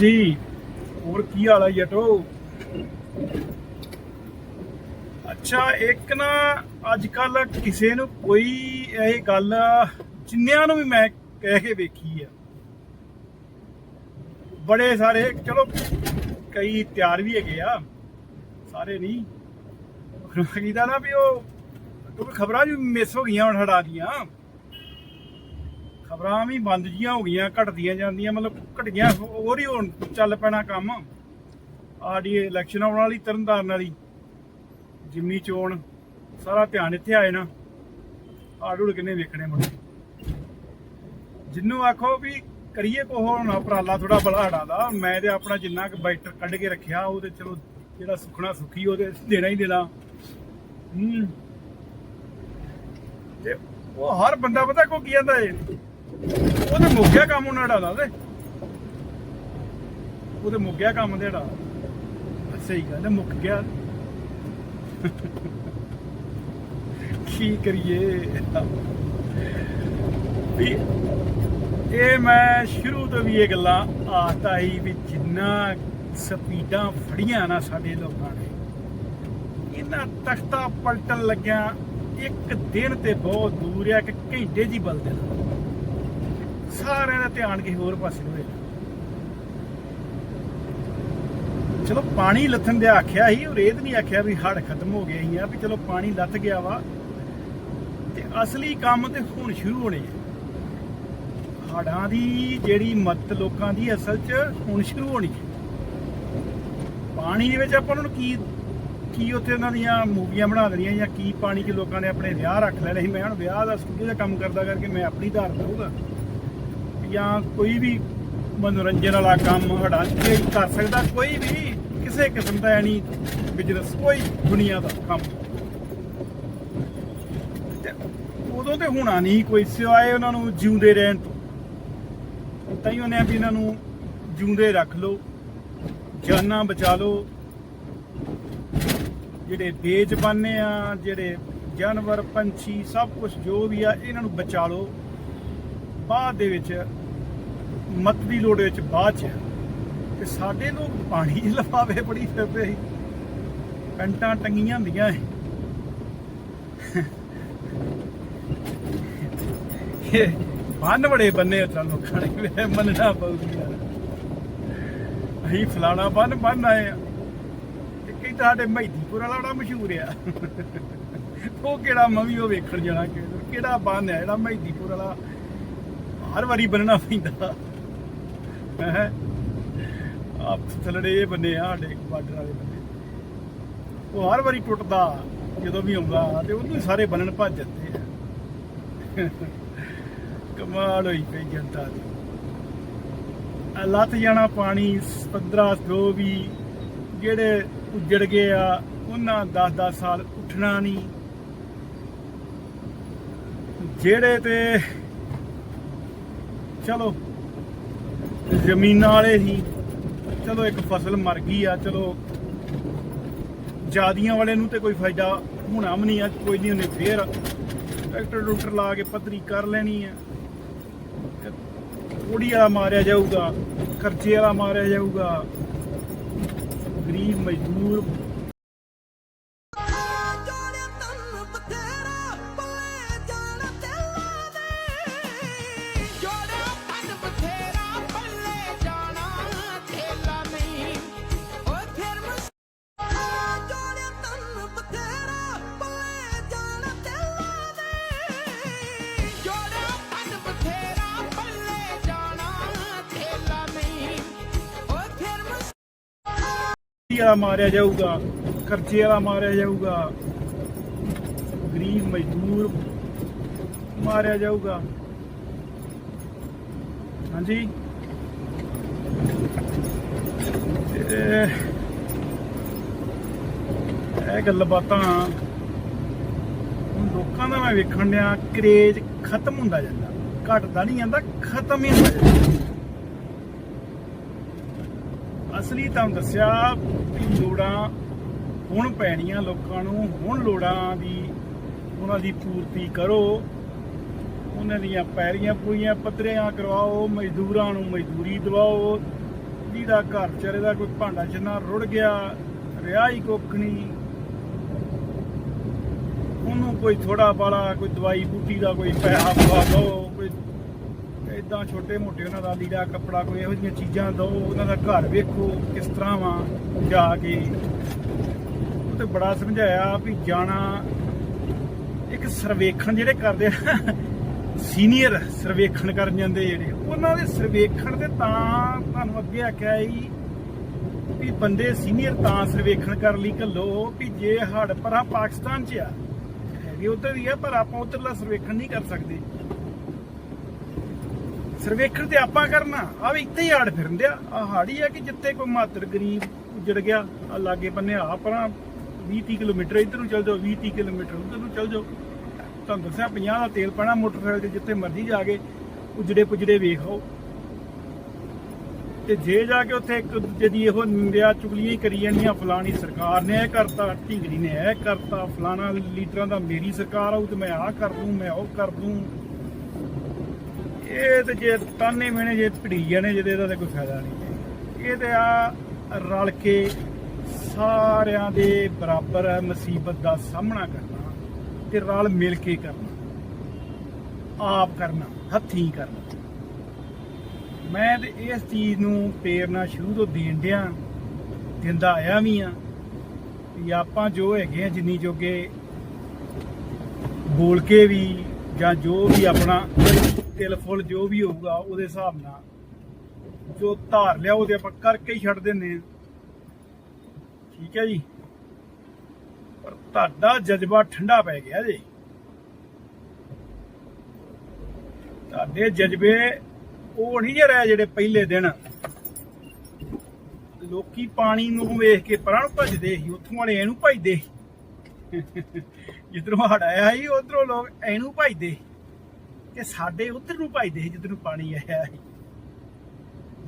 ਹਾਂਜੀ ਹੋਰ ਕੀ ਹਾਲ ਹੈ ਜਟੋ? ਅੱਛਾ, ਇੱਕ ਨਾ ਅੱਜ ਕੱਲ ਕਿਸੇ ਨੂੰ ਕੋਈ ਇਹ ਗੱਲ ਜਿੰਨਿਆਂ ਨੂੰ ਵੀ ਮੈਂ ਕਹਿ ਕੇ ਵੇਖੀ ਆ। ਬੜੇ ਸਾਰੇ, ਚਲੋ ਕਈ ਤਿਆਰ ਵੀ ਹੈਗੇ ਆ, ਸਾਰੇ ਨਹੀਂ। ਕੀਦਾ ਨਾ ਵੀ ਉਹ, ਕਿਉਂਕਿ ਖਬਰਾਂ ਵੀ ਮਿਸ ਹੋ ਗਈਆਂ ਹੁਣ ਹੜਾ ਦੀਆਂ। ਖਬਰਾਂ ਵੀ ਬੰਦ ਜੀਆਂ ਹੋ ਗਈਆਂ, ਘਟਦੀਆਂ ਜਾਂਦੀਆਂ, ਮਤਲਬ ਘਟੀਆਂ, ਹੋਰ ਹੀ ਹੁਣ ਚੱਲ ਪੈਣਾ ਕੰਮ। ਆਡੀ ਇਲੈਕਸ਼ਨ ਆਉਣ ਵਾਲੀ, ਤਰਨਤਾਰਨ ਵਾਲੀ, ਜਿੰਮੀ ਚੋਣ, ਸਾਰਾ ਧਿਆਨ ਇੱਥੇ ਆਏ ਨਾ ਆੜੂੜ ਕਿੰਨੇ ਵੇਖਣੇ ਮੁੰਡੇ ਜਿੰਨੂੰ ਆਖੋ ਵੀ ਕਰੀਏ ਕੋ ਹੁਣ ਉਪਰਾਲਾ ਥੋੜਾ ਬੜਾ ਹੜਾ ਦਾ, ਮੈਂ ਤੇ ਆਪਣਾ ਜਿੰਨਾ ਕੁ ਬਾਈਟਰ ਕੱਢ ਕੇ ਰੱਖਿਆ, ਉਹ ਤੇ ਚਲੋ ਜਿਹੜਾ ਸੁਖਣਾ ਸੁਖੀ ਉਹਦੇ ਦੇਣਾ ਹੀ ਦੇਣਾ। ਹੂੰ। ਤੇ ਉਹ ਹਰ ਬੰਦਾ ਪਤਾ ਕੋ ਕੀ ਕਹਿੰਦਾ ਏ? ਉਹਦੇ ਮੁੱਕਿਆ ਕੰਮ ਉਹਨਾਂ ਦਾ ਦਾ। ਤੇ ਉਹਦੇ ਮੁੱਕਿਆ ਕੰਮ ਦੇ ੜਾ ਸਹੀ ਗੱਲ ਹੈ, ਮੁੱਕ ਗਿਆ। ਕੀ ਕਰੀਏ? ਵੀ ਇਹ ਮੈਂ ਸ਼ੁਰੂ ਤੋਂ ਵੀ ਇਹ ਗੱਲਾਂ ਆਖਦਾ ਹੀ ਵੀ ਜਿੰਨਾ ਸਪੀਡਾਂ ਫੜੀਆਂ ਨਾ ਸਾਡੇ ਲੋਕਾਂ ਨੇ, ਇਹਨਾਂ ਤਖਤਾ ਪਲਟਣ ਲੱਗਿਆ ਇੱਕ ਦਿਨ ਤੇ ਬਹੁਤ ਦੂਰ ਆ ਕਿ ਘੰਟੇ ਜੀ ਬਲਦੇ ਦੇਣਾ ਸਾਰਿਆਂ ਦਾ ਧਿਆਨ ਕਿਸੇ ਹੋਰ ਪਾਸੇ ਹੋਏਗਾ ਚਲੋ, ਪਾਣੀ ਲੱਥਣ ਦੇ ਆਖਿਆ ਸੀ ਉਹ ਰੇਤ ਨਹੀਂ ਆਖਿਆ ਵੀ ਹੜ ਖਤਮ ਹੋ ਗਏ ਹੀ ਆ, ਵੀ ਚਲੋ ਪਾਣੀ ਲੱਥ ਗਿਆ ਵਾ। ਤੇ ਅਸਲੀ ਕੰਮ ਤੇ ਹੁਣ ਸ਼ੁਰੂ ਹੋਣੇ ਆ। ਹੜਾਂ ਦੀ ਜਿਹੜੀ ਮਦਦ ਲੋਕਾਂ ਦੀ ਅਸਲ 'ਚ ਹੁਣ ਸ਼ੁਰੂ ਹੋਣੀ ਹੈ ਪਾਣੀ ਦੇ ਵਿੱਚ ਆਪਾਂ ਉਹਨਾਂ ਨੂੰ ਕੀ ਕੀ ਉੱਥੇ ਉਹਨਾਂ ਦੀਆਂ ਮੂਵੀਆਂ ਬਣਾ ਦੇਣੀਆਂ ਜਾਂ ਕੀ ਪਾਣੀ 'ਚ ਲੋਕਾਂ ਨੇ ਆਪਣੇ ਵਿਆਹ ਰੱਖ ਲੈਣੇ ਸੀ। ਮੈਂ ਹੁਣ ਵਿਆਹ ਦਾ ਸਟੂਡੀਓ ਦਾ ਕੰਮ ਕਰਦਾ ਕਰਕੇ ਮੈਂ ਆਪਣੀ ਧਾਰ ਦਊਗਾ। ਜਾਂ ਕੋਈ ਵੀ ਮਨੋਰੰਜਨ ਵਾਲਾ ਕੰਮ ਹੜਾ ਕੇ ਕਰ ਸਕਦਾ, ਕੋਈ ਵੀ ਕਿਸੇ ਕਿਸਮ ਦਾ ਨਹੀਂ ਬਿਜ਼ਨਸ ਕੋਈ ਦੁਨੀਆ ਦਾ ਕੰਮ। ਉਦੋਂ ਤੇ ਹੋਣਾ ਨਹੀਂ ਕੋਈ ਸਿਵਾਏ ਉਹਨਾਂ ਨੂੰ ਜਿਉਂਦੇ ਰਹਿਣ ਤੋਂ। ਤਾਂ ਹੀ ਉਹਨੇ ਵੀ ਇਹਨਾਂ ਨੂੰ ਜਿਉਂਦੇ ਰੱਖ ਲਓ, ਜਾਨਾਂ ਬਚਾ ਲਓ। ਜਿਹੜੇ ਬੇਜ਼ਬਾਨੇ ਆ, ਜਿਹੜੇ ਜਾਨਵਰ, ਪੰਛੀ, ਸਭ ਕੁਝ ਜੋ ਵੀ ਆ, ਇਹਨਾਂ ਨੂੰ ਬਚਾ ਲਓ। ਬਾਅਦ ਦੇ ਵਿੱਚ ਮਤ ਦੀ ਲੋੜ ਵਿੱਚ ਬਾਅਦ ਚ ਤੇ ਸਾਡੇ ਲੋਕ ਪਾਣੀ ਦੀ ਲਫਾਵੇ ਬੜੀ ਫਿਰਦੇ ਸੀ। ਕੰਟਾਂ ਟੰਗੀਆਂ ਹੁੰਦੀਆਂ ਇਹ ਬੰਨ ਬੜੇ ਬੰਨੇ ਤਾਂ ਲੋਕਾਂ ਨੇ ਵੀ ਮੰਨਣਾ ਪਊਗੀ। ਅਸੀਂ ਫਲਾਣਾ ਬੰਨ ਬੰਨ ਆਏ ਆ। ਤੇ ਕਈ ਤੁਹਾਡੇ ਮਹਿਦੀਪੁਰ ਵਾਲਾ ਬੜਾ ਮਸ਼ਹੂਰ ਆ। ਉਹ ਕਿਹੜਾ ਮੈਂ ਵੀ ਉਹ ਵੇਖਣ ਜਾਣਾ, ਕਿਹੜਾ ਬੰਨ ਹੈ ਜਿਹੜਾ ਮਹਿਦੀਪੁਰ ਵਾਲਾ ਹਰ ਵਾਰੀ ਬੰਨਣਾ ਪੈਂਦਾ। ਹੈ? ਆ ਥਲੜੇ ਬੰਨੇ ਆ, ਸਾਡੇ ਬਾਰਡਰ ਵਾਲੇ ਬੰਨੇ। ਉਹ ਹਰ ਵਾਰੀ ਟੁੱਟਦਾ, ਜਦੋਂ ਵੀ ਆਉਂਦਾ, ਤੇ ਉਹਨੂੰ ਸਾਰੇ ਬੰਨਣ ਭੱਜ ਜਾਂਦੇ ਆ। ਕਮਾਲ ਹੋਈ ਪਈ ਜਨਤਾ ਦੀ। ਆ ਲੱਤ ਜਾਣਾ ਪਾਣੀ 15 ਜੋ ਵੀ, ਜਿਹੜੇ ਉੱਜੜ ਗਏ ਆ, ਉਹਨਾਂ 10 10 ਸਾਲ ਉੱਠਣਾ ਨਹੀਂ। ਜਿਹੜੇ ਤੇ ਚਲੋ, ਜ਼ਮੀਨਾਂ ਵਾਲੇ ਸੀ ਚਲੋ ਇੱਕ ਫਸਲ ਮਰ ਗਈ ਆ, ਚਲੋ ਜਾਦੀਆਂ ਵਾਲੇ ਨੂੰ ਤੇ ਕੋਈ ਫਾਇਦਾ ਹੋਣਾ ਵੀ ਨਹੀਂ ਆ, ਕੋਈ ਨਹੀਂ ਉਹਨੇ ਫੇਰ ਟਰੈਕਟਰ ਟਰੂਕਟਰ ਲਾ ਕੇ ਪੱਧਰੀ ਕਰ ਲੈਣੀ ਆ। ਥੋੜੀ ਵਾਲਾ ਮਾਰਿਆ ਜਾਊਗਾ, ਖਰਚੇ ਵਾਲਾ ਮਾਰਿਆ ਜਾਊਗਾ। ਗਰੀਬ ਮਜ਼ਦੂਰ ਵਾਲਾ ਮਾਰਿਆ ਜਾਊਗਾ ਖਰਚੇ ਵਾਲਾ ਮਾਰਿਆ ਜਾਊਗਾ, ਗਰੀਬ ਮਜ਼ਦੂਰ ਮਾਰਿਆ ਜਾਊਗਾ। ਹਾਂਜੀ? ਤੇ ਇਹ ਗੱਲ ਬਾਤਾਂ ਲੋਕਾਂ ਦਾ ਮੈਂ ਵੇਖਣ ਡਿਆ, ਕਰੇਜ ਖਤਮ ਹੁੰਦਾ ਜਾਂਦਾ। ਘਟਦਾ ਨਹੀਂ ਜਾਂਦਾ, ਖਤਮ ਹੀ ਹੁੰਦਾ ਜਾਂਦਾ। ਅਸਲੀ ਤੁਹਾਨੂੰ ਦੱਸਿਆ ਵੀ ਲੋੜਾਂ ਹੁਣ ਪੈਣੀਆਂ ਲੋਕਾਂ ਨੂੰ, ਹੁਣ ਲੋੜਾਂ ਦੀ, ਉਹਨਾਂ ਦੀ ਪੂਰਤੀ ਕਰੋ। ਉਹਨਾਂ ਦੀਆਂ ਪੈਰੀਆਂ ਪੂਰੀਆਂ ਪੱਧਰਿਆਂ ਕਰਵਾਓ, ਮਜ਼ਦੂਰਾਂ ਨੂੰ ਮਜ਼ਦੂਰੀ ਦਿਵਾਓ। ਜਿਹਦਾ ਘਰ, ਵਿਚਾਰੇ ਦਾ ਕੋਈ ਭਾਂਡਾ ਛੰਨਾ ਰੁੜ ਗਿਆ ਰਿਹਾ ਹੀ ਕੁੱਖ ਨਹੀਂ ਉਹਨੂੰ ਕੋਈ ਥੋੜਾ ਬਾਲਾ ਕੋਈ ਦਵਾਈ ਬੂਟੀ ਦਾ ਕੋਈ ਪੈਸਾ ਪਵਾ ਦੋ। ਕੋਈ ਛੋਟੇ ਮੋਟੇ ਉਹਨਾਂ ਦਾ ਲੀੜਾ, ਕੱਪੜਾ, ਕੋਈ ਇਹੋ ਜਿਹੀਆਂ ਚੀਜ਼ਾਂ ਦੋ, ਉਹਨਾਂ ਦਾ ਘਰ ਵੇਖੋ ਕਿਸ ਤਰ੍ਹਾਂ ਵਾ ਜਾ ਕੇ। ਉਹ ਤੇ ਬੜਾ ਸਮਝਾਇਆ ਵੀ ਜਾਣਾ ਇੱਕ ਸਰਵੇਖਣ ਜਿਹੜੇ ਕਰਦੇ ਆ ਸੀਨੀਅਰ ਸਰਵੇਖਣ ਕਰਨ ਜਾਂਦੇ ਜਿਹੜੇ, ਉਹਨਾਂ ਦੇ ਸਰਵੇਖਣ ਤੇ ਤਾਂ ਤੁਹਾਨੂੰ ਅੱਗੇ ਆਖਿਆ ਹੀ ਵੀ ਬੰਦੇ ਸੀਨੀਅਰ ਤਾਂ ਸਰਵੇਖਣ ਕਰ ਲਈ ਘੱਲੋ ਵੀ ਜੇ ਹੜ ਪਰਾਂ ਪਾਕਿਸਤਾਨ 'ਚ ਆ, ਹੈਗੇ ਉੱਧਰ ਵੀ ਆ, ਪਰ ਆਪਾਂ ਉੱਧਰਲਾ ਸਰਵੇਖਣ ਨਹੀਂ ਕਰ ਸਕਦੇ। ਸਰਵੇਖਣ ਤੇ ਆਪਾਂ ਕਰਨਾ। ਆ ਵੀ ਇੱਥੇ ਹੀ ਹੜ ਫਿਰਦੇ ਆ। ਆ ਹਾੜੀ ਆ ਕਿ ਜਿੱਥੇ ਕੋਈ ਮਾਤਰ ਗਰੀਬ ਉਜੜ ਗਿਆ ਆ ਲਾਗੇ ਬੰਨੇ ਆ ਪਰਾਂ 20 30 ਕਿਲੋਮੀਟਰ ਇੱਧਰ ਨੂੰ ਚੱਲ ਜਾਓ 20 30 ਕਿਲੋਮੀਟਰ ਉੱਧਰ ਨੂੰ ਚੱਲ ਜਾਓ। ਤੁਹਾਨੂੰ ਦੱਸਿਆ 50 ਦਾ ਤੇਲ ਪੈਣਾ ਮੋਟਰਸਾਈਕਲ ਤੇ, ਜਿੱਥੇ ਮਰਜ਼ੀ ਜਾ ਕੇ ਉਜੜੇ ਪੁਜੜੇ ਵੇਖੋ। ਤੇ ਜੇ ਜਾ ਕੇ ਉੱਥੇ ਇੱਕ ਦੂਜੇ ਦੀ ਇਹੋ ਨਿੰਦਿਆ ਚੁਗਲੀਆਂ ਹੀ ਕਰੀ ਜਾਂਦੀਆਂ, ਫਲਾਣੀ ਸਰਕਾਰ ਨੇ ਇਹ ਕਰਤਾ ਢਿੰਗਰੀ ਨੇ ਇਹ ਕਰਤਾ, ਫਲਾਣਾ ਲੀਡਰਾਂ ਦਾ ਮੇਰੀ ਸਰਕਾਰ ਆਊ ਤੇ ਮੈਂ ਆਹ ਕਰ ਦੂੰ, ਮੈਂ ਉਹ ਕਰ ਦੂੰ। ਇਹ ਤੇ ਜੇ ਤਾਨੇ ਮੇਣੇ ਜੇ ਭੜੀ ਜਾਣੇ, ਜਿਹਦੇ ਇਹਦਾ ਤੇ ਕੋਈ ਫਾਇਦਾ ਨਹੀਂ। ਇਹ ਤੇ ਆ ਰਲ ਕੇ ਸਾਰਿਆਂ ਦੇ ਬਰਾਬਰ ਮੁਸੀਬਤ ਦਾ ਸਾਹਮਣਾ ਕਰਨਾ ਤੇ ਰਲ ਮਿਲ ਕੇ ਕਰਨਾ। ਆਪ ਕਰਨਾ, ਹੱਥੀਂ ਕਰਨਾ। ਮੈਂ ਤੇ ਇਸ ਚੀਜ਼ ਨੂੰ ਪ੍ਰੇਰਨਾ ਸ਼ੁਰੂ ਤੋਂ ਦੇਣ ਡਿਆ, ਦਿੰਦਾ ਆਇਆ ਵੀ ਆ ਵੀ ਆਪਾਂ ਜੋ ਹੈਗੇ ਆ, ਜਿੰਨੀ ਜੋਗੇ ਬੋਲ ਕੇ ਵੀ ਜਾਂ ਜੋ ਵੀ ਆਪਣਾ ਤਿਲ ਫੁੱਲ ਜੋ ਵੀ ਹੋਊਗਾ ਉਹਦੇ ਹਿਸਾਬ ਨਾਲ ਜੋ ਧਾਰ ਲਿਆ ਉਹਦੇ ਆਪਾਂ ਕਰਕੇ ਹੀ ਛੱਡ ਦਿੰਦੇ ਆ ਠੀਕ ਹੈ ਜੀ? ਪਰ ਤੁਹਾਡਾ ਜਜ਼ਬਾ ਠੰਡਾ ਪੈ ਗਿਆ ਜੀ। ਤੁਹਾਡੇ ਜਜ਼ਬੇ ਉਹ ਨਹੀਂ ਜੇ ਰਹੇ ਜਿਹੜੇ ਪਹਿਲੇ ਦਿਨ। ਲੋਕੀ ਪਾਣੀ ਨੂੰ ਵੇਖ ਕੇ ਪਰਾਂ ਨੂੰ ਭੱਜਦੇ ਸੀ, ਉੱਥੋਂ ਵਾਲੇ ਇਹਨੂੰ ਭੱਜਦੇ ਸੀ। ਜਿੱਧਰੋਂ ਹੜ ਆਇਆ ਸੀ, ਉਧਰੋਂ ਲੋਕ ਇਹਨੂੰ ਭੱਜਦੇ ਕਿ ਸਾਡੇ ਉਧਰ ਨੂੰ ਭੱਜਦੇ ਸੀ ਜਿੱਧਰ ਨੂੰ ਪਾਣੀ ਆਇਆ ਸੀ।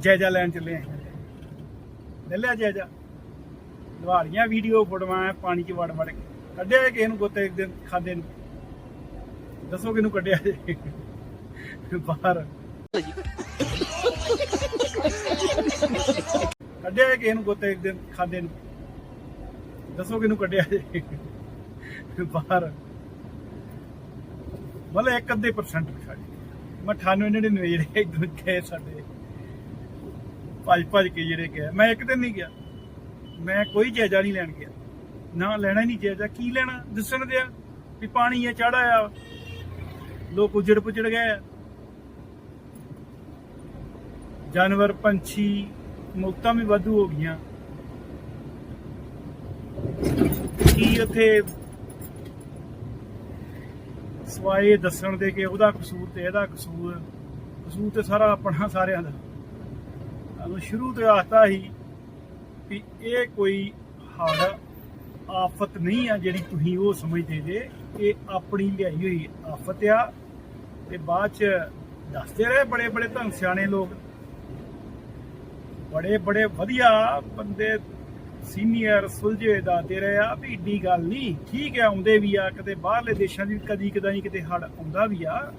ਜਾਇਜ਼ਾ ਲੈਣ ਚੱਲੇ ਆਂ ਲੈ ਲਿਆ ਜਾਇਜ਼ਾ। ਲਵਾਲੀਆਂ ਵੀਡੀਓ ਫੋਟੋਆਂ ਪਾਣੀ 'ਚ ਵੜ ਵੜ ਕੇ। ਕੱਢਿਆ ਕਿਸੇ ਨੂੰ ਗੋਤੇ ਇੱਕ ਦਿਨ ਖਾਦੇ ਨੂੰ। ਦੱਸੋ ਕਿਹਨੂੰ ਕੱਢਿਆ ਜੇ। ਬਾਹਰ। ਕੱਢਿਆ ਕਿਸੇ ਨੂੰ ਗੋਤੇ ਇੱਕ ਦਿਨ ਖਾਦੇ ਨੂੰ। ਦੱਸੋ ਕਿਹਨੂੰ ਕੱਢਿਆ ਜੇ। ਬਾਹਰ। ਮਤਲਬ ਇੱਕ ਅੱਧੇ ਪਰਸੈਂਟ ਖਾਲੀ ਮੈਂ 98 99 ਜਿਹੜੇ ਇਧਰ ਗਏ ਸਾਡੇ। ਭੱਜ ਭੱਜ ਕੇ ਜਿਹੜੇ ਗਏ। ਮੈਂ ਇੱਕ ਦਿਨ ਨਹੀਂ ਗਿਆ। ਮੈਂ ਕੋਈ ਜਾਇਜ਼ਾ ਨਹੀਂ ਲੈਣ ਗਿਆ। ਨਾ ਲੈਣਾ ਹੀ ਨਹੀਂ ਜਾਇਜ਼ਾ। ਕੀ ਲੈਣਾ? ਦੱਸਣ ਦਿਆ ਵੀ ਪਾਣੀ ਆ, ਚੜਾ ਆ। ਲੋਕ ਉਜੜ ਪੁਜੜ ਗਏ ਜਾਨਵਰ, ਪੰਛੀ, ਮੌਤਾਂ ਵੀ ਵਾਧੂ ਹੋ ਗਈਆਂ। ਕੀ ਉੱਥੇ ਸਵਾਏ ਦੱਸਣ ਦੇ ਕਿ ਉਹਦਾ ਕਸੂਰ ਤੇ ਇਹਦਾ ਕਸੂਰ ਕਸੂਰ ਤੇ ਸਾਰਾ ਆਪਣਾ ਸਾਰਿਆਂ ਦਾ। ਸਾਨੂੰ ਸ਼ੁਰੂ ਤੋਂ ਆਖਤਾ ਸੀ ਵੀ ਇਹ ਕੋਈ ਹੜ ਆਫਤ ਨਹੀਂ ਆ ਜਿਹੜੀ ਤੁਸੀਂ ਉਹ ਸਮਝਦੇ ਜੇ, ਇਹ ਆਪਣੀ ਲਿਆਈ ਹੋਈ ਆਫਤ ਆ। ਤੇ ਬਾਅਦ ਚ ਦੱਸਦੇ ਰਹੇ ਬੜੇ ਬੜੇ ਧਨ ਸਿਆਣੇ ਲੋਕ। ਬੜੇ ਬੜੇ ਵਧੀਆ ਬੰਦੇ ਸੀਨੀਅਰ ਸੁਲਝੇ ਦਾਦੇ ਰਹੇ ਆ ਵੀ ਏਡੀ ਗੱਲ ਨਹੀਂ। ਠੀਕ ਹੈ, ਆਉਂਦੇ ਵੀ ਆ, ਕਿਤੇ ਬਾਹਰਲੇ ਦੇਸ਼ਾਂ ਦੀ ਕਦੀ ਕਦਾਈ ਕਿਤੇ ਹੜ ਆਉਂਦਾ ਵੀ ਆ।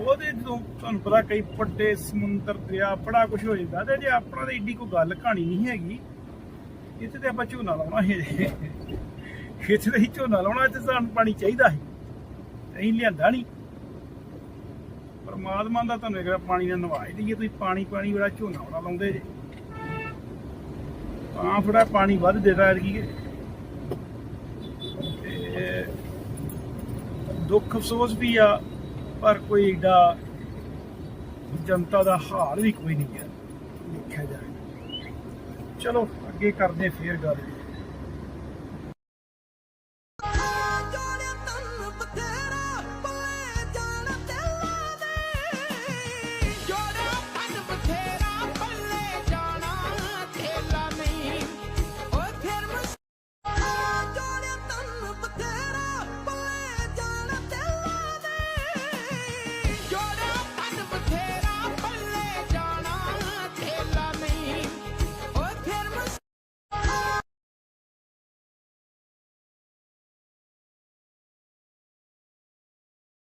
ਉਹਦੇ ਜਦੋਂ ਤੁਹਾਨੂੰ ਪਤਾ ਕਈ ਵੱਡੇ ਸਮੁੰਦਰ ਦਰਿਆ ਬੜਾ ਕੁਝ ਹੋ ਜਾਂਦਾ ਤੇ ਜੇ ਆਪਣਾ ਤਾਂ ਏਡੀ ਕੋਈ ਗੱਲ ਕਹਾਣੀ ਨਹੀਂ ਹੈਗੀ। ਇੱਥੇ ਤੇ ਆਪਾਂ ਝੋਨਾ ਲਾਉਣਾ ਹੈ। ਇੱਥੇ ਤੇ ਹੀ ਝੋਨਾ ਲਾਉਣਾ, ਇੱਥੇ ਸਾਨੂੰ ਪਾਣੀ ਚਾਹੀਦਾ ਹੈ। ਅਸੀਂ ਲਿਆਂਦਾ ਨਹੀਂ। ਪਰਮਾਤਮਾ ਦਾ ਤੁਹਾਨੂੰ ਇੱਕ ਪਾਣੀ ਨਾਲ ਨਵਾਜ ਦਈਏ, ਤੁਸੀਂ ਪਾਣੀ ਪਾਣੀ ਵਾਲਾ ਝੋਨਾ ਵਾਲਾ ਲਾਉਂਦੇ ਜੇ। ਤਾਂ ਥੋੜਾ ਪਾਣੀ ਵੱਧ ਦੇਦਾ ਐਤਕੀ। ਤੇ ਦੁੱਖ ਅਫਸੋਸ ਵੀ ਆ, ਪਰ ਕੋਈ ਏਡਾ ਜਨਤਾ ਦਾ ਹਾਲ ਵੀ ਕੋਈ ਨਹੀਂ ਹੈ ਦੇਖਿਆ ਜਾਏ ਚਲੋ, ਅੱਗੇ ਕਰਦੇ ਫੇਰ ਗੱਲ।